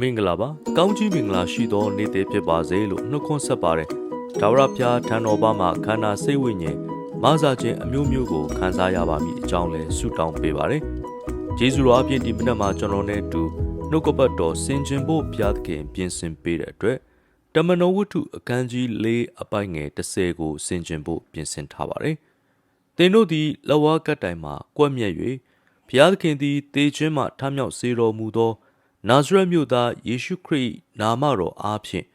မင်္ဂလာပါကောင်းကြီးမင်္ဂလာရှိသောနေ့တည်ဖြစ်ပါစေလို့နှုတ်ခွန်းဆက်ပါတယ်ဒါဝရဖျားထံတော်ဘာမှာခန္ဓာစိတ်ဝိညာဉ်မဆာခြင်းအမျိုးမျိုးကိုခံစားရပါမည်အကြောင်းလဲဆုတောင်းပေးပါတယ်ဂျေဇုတော်အပြင်ဒီမနက်မှာကျွန်တော်နဲ့အတူနှုတ်ကပတ်တော်ဆင်ခြင်ဖို့ဘုရားသခင်ပြင်ဆင်ပေးတဲ့အတွက်တမန်တော်ဝတ္ထုအခန်းကြီး၄အပိုင်ငယ်30ကိုဆင်ခြင်ဖို့ပြင်ဆင်ထားပါတယ်သင်တို့သည်လဝါကတ်တိုင်မှာကွက်မြက်၍ဘုရားသခင်သည်တေခြင်းမှထမြောက်စေတော်မူသော နာဇရက်မြို့သားယေရှုခရစ်နာမတော်အားဖြင့်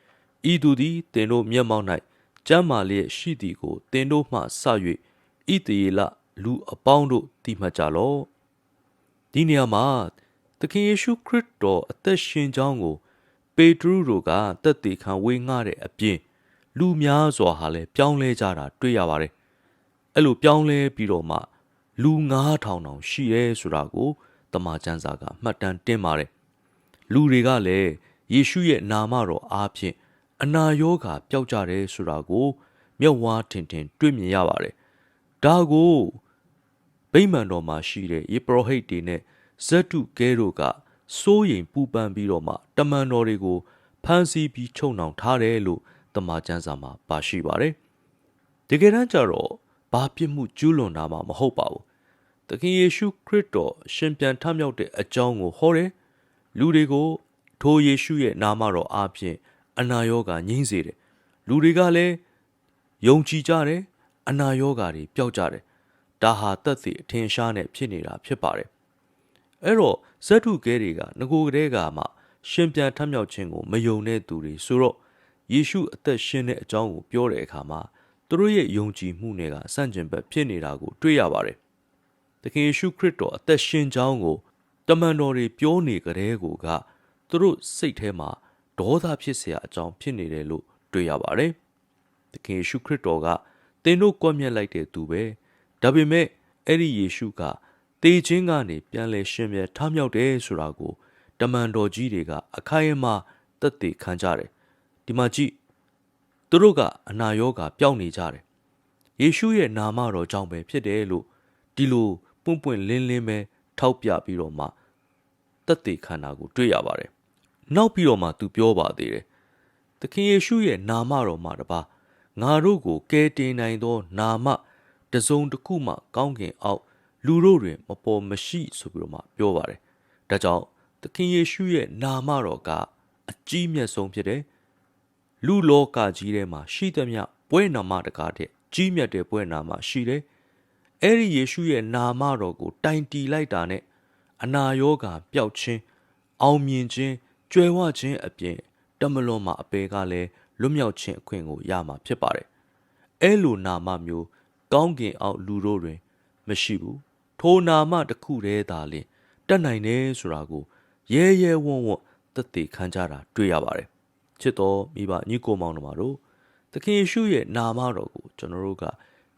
ဤသူသည်သင်တို့မျက်မှောက်၌ကျမ်းမာလျက်ရှိသည်ကိုသင်တို့မှဆ၍ဤတရေလလူအပေါင်းတို့သိမှတ်ကြလော့ဒီနေရာမှာသခင်ယေရှုခရစ်တော်အသက်ရှင်ကြောင်းကို ပေတရုတို့ကတက်တည်ခံဝေငှတဲ့အပြင်လူများစွာဟာလည်းပြောင်းလဲကြတာတွေ့ရပါတယ်အဲ့လိုပြောင်းလဲပြီးတော့မှ လူ9000တောင်ရှိရဲဆိုတာကိုတမန်ကျမ်းစာကမှတ်တမ်းတင်ပါတယ် လူတွေကလည်းယေရှုရဲ့နာမတော်အားဖြင့်အနာရောဂါပျောက်ကြတယ်ဆိုတာကိုမျက်ဝါးထင်ထင် တွေ့မြင်ရပါတယ်ဒါကိုဗိမာန်တော်မှာရှိတဲ့ယေပရောဟိတ်တွေနဲ့ဇက်တုကဲတို့ကစိုးရိမ်ပူပန်ပြီးတော့မှတမန်တော်တွေကိုဖမ်းဆီးပြီးချုပ်နှောင်ထားတယ်လို့တမန်ကျမ်းစာမှာပါရှိပါတယ်တကယ်တမ်းကျတော့ဘာပြစ်မှုကျူးလွန်တာမှမဟုတ်ပါဘူးသခင်ယေရှုခရစ်တော်ရှင်ပြန်ထမြောက်တဲ့အကြောင်းကိုဟောတယ် လူတွေကိုထိုယေရှုရဲ့နာမတော်အားဖြင့်အနာရောဂါငြိမ့်စေတယ်လူတွေကလည်းယုံကြည်ကြတယ်အနာရောဂါတွေပျောက်ကြတယ်ဒါဟာတက်စီအထင်ရှားနဲ့ဖြစ်နေတာဖြစ်ပါတယ်အဲ့တော့ဇက်ထုကဲတွေကငကိုကလေးကမှရှင်ပြန်ထမြောက်ခြင်းကိုမယုံတဲ့သူတွေဆိုတော့ယေရှုအသက်ရှင်တဲ့အကြောင်းကိုပြောတဲ့အခါမှာသူတို့ရဲ့ယုံကြည်မှုတွေကစန့်ကျင်ဘက်ဖြစ်နေတာကိုတွေ့ရပါတယ်။သခင်ယေရှုခရစ်တော်အသက်ရှင်ကြောင်းကို တမန်တော်တွေပြောနေကြတဲ့ကိုကသူတို့စိတ်ထဲမှာဒေါသဖြစ်เสียအကြောင်းဖြစ်နေတယ်လို့တွေ့ရပါတယ်။သခင်ယေရှုခရစ်တော်ကသင်တို့ကွပ်မျက်လိုက်တဲ့သူပဲ။ဒါပေမဲ့အဲ့ဒီယေရှုကတေခြင်းကနေပြန်လဲရှင်ပြန်ထမြောက်တယ်ဆိုတာကိုတမန်တော်ကြီးတွေက အခိုင်အမာသက်သေခံကြတယ်။ဒီမှာကြည့်သူတို့ကအနာရောဂါပျောက်နေကြတယ်။ယေရှုရဲ့နာမတော်ကြောင့်ပဲဖြစ်တယ်လို့ဒီလိုပွန့်ပွန့်လင်းလင်းပဲ ထောက်ပြပြီးတော့မှတက်သေးခန္ဓာကိုတွေ့ရပါတယ်။နောက်ပြီးတော့မှသူပြောပါသေးတယ်။သခင်ယေရှုရဲ့နာမတော်မှာတပါငါတို့ကိုကယ်တင်နိုင်သော နာမတစုံတစ်ခုမှ ကောင်းကင်အောက် လူတို့တွင် မပေါ်မရှိဆိုပြီးတော့မှပြောပါတယ်။ဒါကြောင့်သခင်ယေရှုရဲ့နာမတော်ကအကြီးမြတ်ဆုံးဖြစ်တယ်။လူလောကကြီးထဲမှာရှိသမျှပွဲနာမတကားတဲ့ကြီးမြတ်တဲ့ပွဲနာမရှိတယ်။ အဲ့ဒီယေရှုရဲ့နာမတော်ကို တိုင်တီလိုက်တာနဲ့အနာရောဂါပျောက်ခြင်းအောင်မြင်ခြင်းကြွယ်ဝခြင်းအပြင်တမလွန်မှာအပေကလည်းလွတ်မြောက်ခြင်းအခွင့်ကိုရမှာဖြစ်ပါတယ်။အဲလိုနာမမျိုးကောင်းကင်အောက်လူတို့တွင် မရှိဘူး။ထိုနာမတစ်ခုတည်းသာလျှင်တတ်နိုင်တယ်ဆိုတာကိုရဲရဲဝံ့ဝံ့သက်သေခံကြတာတွေ့ရပါတယ်။ချစ်တော်မိဘညီကိုမောင်တို့တို့သခင်ယေရှုရဲ့နာမတော်ကိုကျွန်တော်တို့က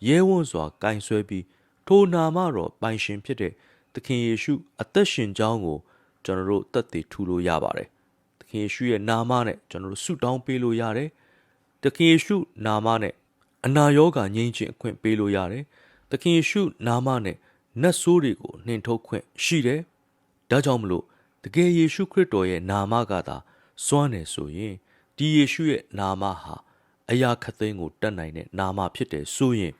ရဲဝံ့စွာကင်ဆွဲပြီးထိုနာမတော်ပိုင်ရှင်ဖြစ်တဲ့သခင်ယေရှုအသက်ရှင်ကြောင်းကိုကျွန်တော်တို့သက်သေထူလို့ရပါတယ်။သခင်ယေရှုရဲ့နာမနဲ့ကျွန်တော်တို့ဆုတောင်းပေးလို့ရတယ်။သခင်ယေရှုနာမနဲ့အနာရောဂါငြိမ်းခြင်းအခွင့်ပေးလို့ရတယ်။သခင်ယေရှုနာမနဲ့နတ်ဆိုးတွေကိုနှင်ထုတ်ခွင့်ရှိတယ်။ဒါကြောင့်မလို့တကယ်ယေရှုခရစ်တော်ရဲ့နာမကသာစွမ်းတယ်ဆိုရင်ဒီယေရှုရဲ့နာမဟာအရာခသိန်းကိုတတ်နိုင်တဲ့နာမဖြစ်တယ်ဆိုရင်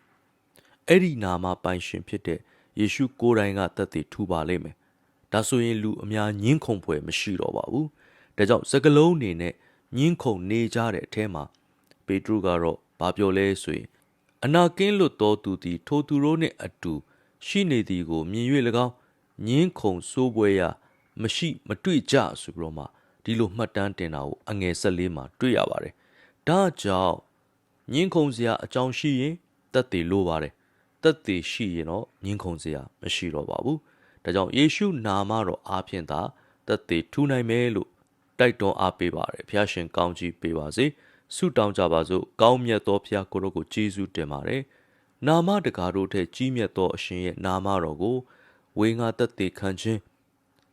အဲ့ဒီနာမပိုင်ရှင်ဖြစ်တဲ့ယေရှုကိုယ်တိုင်ကတသက်ထူပါလိမ့်မယ်။ဒါဆိုရင်လူအများညှင်းခုန်ဖွယ်မရှိတော့ပါဘူး။ဒါကြောင့်စကလုံးအနေနဲ့ညှင်းခုန်နေကြတဲ့အထဲမှာပေတရုကတော့ဘာပြောလဲဆိုရင်အနာကင်းလွတ်သောသူသည်ထိုသူတို့နှင့်အတူရှိနေသည်ကိုမြင်၍၎င်းညင်းခုန်စိုးပွဲရာမရှိမတွေ့ကြဆိုပြီးတော့မှဒီလိုမှတ်တမ်းတင်တာကိုအငယ်၁၄မှာတွေ့ရပါတယ်။ဒါကြောင့်ညင်းခုန်စရာအကြောင်းရှိရင်တက်တည်လိုပါတယ်။ တက်တည်ရှိရင်တော့ညင်းခုန်စရာမရှိတော့ပါဘူး။ဒါကြောင့်ယေရှုနာမတော်အားဖြင့်သာတက်တည်ထူနိုင်မယ်လို့တိုက်တွန်းအားပေးပါတယ်။ဖျားရှင်ကောင်းကြီးပေးပါစေ။ဆုတောင်းကြပါစို့။ကောင်းမြတ်သောဖျားကိုရောကိုကျေးဇူးတင်ပါတယ်။နာမတကာတို့ထက်ကြီးမြတ်သောအရှင်ရဲ့နာမတော်ကိုဝေငါတက်တည်ခံခြင်း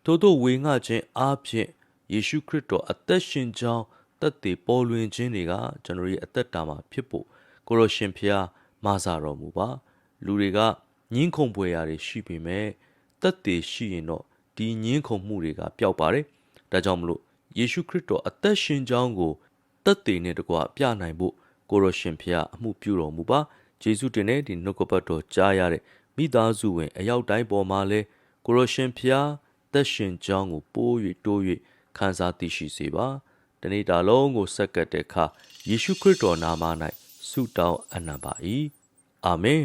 ထို့သောဝေငှခြင်းအားဖြင့်ယေရှုခရစ်တော်အသက်ရှင်ကြောင်းတက်တည်ပေါ်လွင်ခြင်းတွေကကျွန်တော်ရဲ့အသက်တာမှာဖြစ်ဖို့ကိုရရှင်ဖျားမဆာတော်မူပါ လူတွေကညင်းခုန်ပွေရာတွေရှိပေမဲ့တက်တည်ရှိရင်တော့ဒီညင်းခုန်မှုတွေကပျောက်ပါတယ်ဒါကြောင့်မလို့ယေရှုခရစ်တော်အသက်ရှင်ကြောင်းကိုတက်တည်နဲ့တကွပြနိုင်ဖို့ကိုရရှင်ဖျားအမှုပြုတော်မူပါဂျေစုတင်တဲ့ဒီနှုတ်ကပတ်တော်ကြားရတဲ့မိသားစုဝင်အယောက်တိုင်းပေါ်မှာလဲကိုရရှင်ဖျားသက်ရှင်ကြောင်းကိုပိုး၍တိုး၍ခံစားသိရှိစေပါတနေ့တာလုံးကိုဆက်ကပ်တဲ့အခါယေရှုခရစ်တော်နာမ၌ဆုတောင်းအပ်နံပါ၏အာမင်